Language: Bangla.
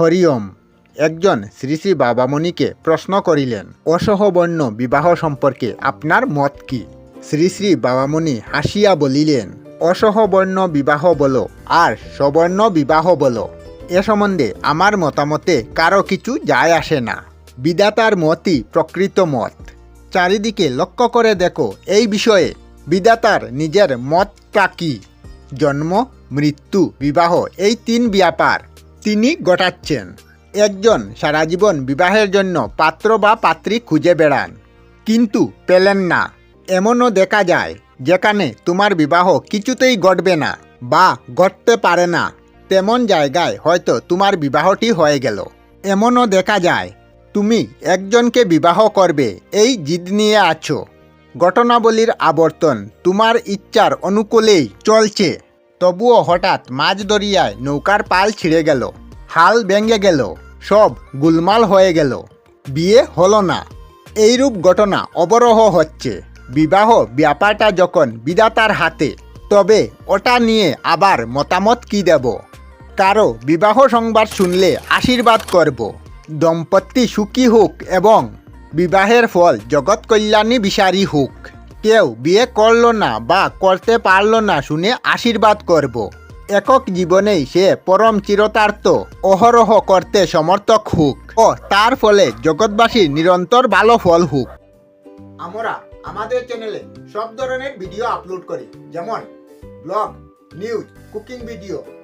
হরিওম। একজন শ্রী শ্রী বাবামণিকে প্রশ্ন করিলেন অসহবর্ণ বিবাহ সম্পর্কে আপনার মত কি? শ্রী শ্রী বাবামণি হাসিয়া বলিলেন অসহবর্ণ বিবাহ বলো, আর সবর্ণ বিবাহ বলো। এ সম্বন্ধে আমার মতামতে কারও কিছু যায় আসে না। বিদাতার মতই প্রকৃত মত। চারিদিকে লক্ষ্য করে দেখো, এই বিষয়ে বিদাতার নিজের মতটা কি? জন্ম, মৃত্যু, বিবাহ, এই তিন ব্যাপার। তিনি ঘটাচ্ছেন একজন সারা জীবন বিবাহের জন্য পাত্র বা পাত্রী খুঁজে বেড়ান, কিন্তু পেলেন না। এমনও দেখা যায়, যেখানে তোমার বিবাহ কিছুতেই ঘটবে না বা ঘটতে পারে না। তেমন জায়গায় হয়তো তোমার বিবাহটি হয়ে গেল। এমনও দেখা যায়, তুমি একজনকে বিবাহ করবে, এই জিদ নিয়ে আছো। ঘটনাবলীর আবর্তন তোমার ইচ্ছার অনুকূলেই চলছে। তবুও হঠাৎ মাঝ দরিয়ায় নৌকার পাল ছিঁড়ে গেল, হাল ভেঙে গেল, সব গুলমাল হয়ে গেল। বিয়ে হলো না। এইরূপ ঘটনা অবরহ হচ্ছে। বিবাহ ব্যাপারটা যখন বিদাতার হাতে, তবে ওটা নিয়ে আবার মতামত কি দেব? কারও বিবাহ সংবাদ শুনলে আশীর্বাদ করব। দম্পতি সুখী হোক এবং বিবাহের ফল জগৎ কল্যাণী বিচারী হোক। কেউ বিয়ে করল না বা করতে পারল না শুনে আশীর্বাদ করব। একক জীবনেই সে পরম চিরতার্থ, অহরহ করতে সমর্থক হোক ও তার ফলে জগৎবাসীর নিরন্তর ভালো ফল হোক। আমরা আমাদের চ্যানেলে সব ধরনের ভিডিও আপলোড করি, যেমন ব্লগ নিউজ কুকিং ভিডিও